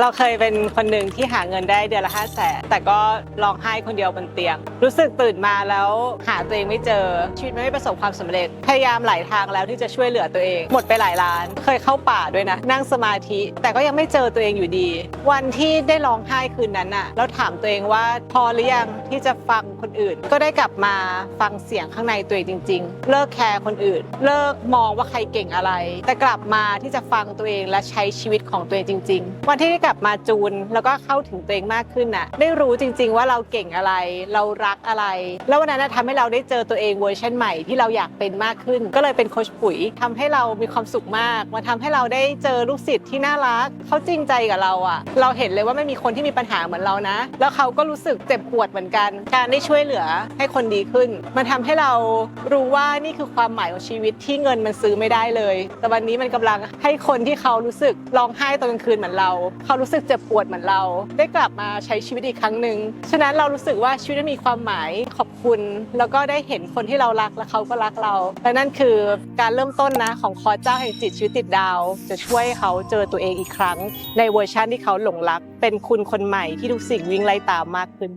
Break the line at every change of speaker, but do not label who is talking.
เราเคยเป็นคนหนึ่งที่หาเงินได้เดือนละห้าแสนแต่ก็ร้องไห้คนเดียวบนเตียง รู้สึกตื่นมาแล้วหาตัวเองไม่เจอ ชีวิตไม่ประสบความสำเร็จ พยายามหลายทางแล้วที่จะช่วยเหลือตัวเอง หมดไปหลายล้าน เคยเข้าป่าด้วยนะ นั่งสมาธิ แต่ก็ยังไม่เจอตัวเองอยู่ดี วันที่ได้ร้องไห้คืนนั้นน่ะแล้วถามตัวเองว่าพอหรือยังที่จะฟังคนอื่น ก็ได้กลับมาฟังเสียงข้างในตัวเองจริง ๆ เลิกแคร์คนอื่น เลิกมองว่าใครเก่งอะไร แต่กลับมาที่จะฟังตัวเองและใช้ชีวิตของตัวเองจริง ๆ วันที่กลับมาจูน แล้วก็เข้าถึงตัวเองมากขึ้นน่ะ ได้รู้จริง ๆ ว่าเราเก่งอะไร เรารักอะไร แล้ววันนั้นนะทำให้เราได้เจอตัวเองเวอร์ชันใหม่ที่เราอยากเป็นมากขึ้น ก็เลยเป็นโคชปุ๋ยทำให้เรามีความสุขมากมาทำให้เราได้เจอลูกศิษย์ที่น่ารักเขาจริงใจกับเราอะ เราเห็นเลยว่าไม่มีคนที่มีปัญหาเหมือนเรานะ แล้วเขาก็รู้สึกเจ็บปวดเหมือนกัน การได้ช่วยเหลือให้คนดีขึ้น มันทำให้เรารู้ว่านี่คือความหมายของชีวิตที่เงินมันซื้อไม่ได้เลย แต่วันนี้มันกำลังให้คนที่เขารู้สึกร้องไห้ตอนกลางคืนเหมือนเราเขารู้สึกเจ็บปวดเหมือนเรา ได้กลับมาใช้ชีวิตอีกครั้งหนึ่งฉะนั้นเรารู้สึกว่าชีวิตมีความหมายขอบคุณ แล้วก็ได้เห็นคนที่เรารักและเขาก็รักเรา และนั่นคือการเริ่มต้นนะของคอร์สเจ้าแห่งจิตชีวิตติดดาว จะช่วยเขาเจอตัวเองอีกครั้ง ในเวอร์ชันที่เขาหลงรัก เป็นคุณคนใหม่ที่ทุกสิ่งวิ่งไล่ตามมากขึ้น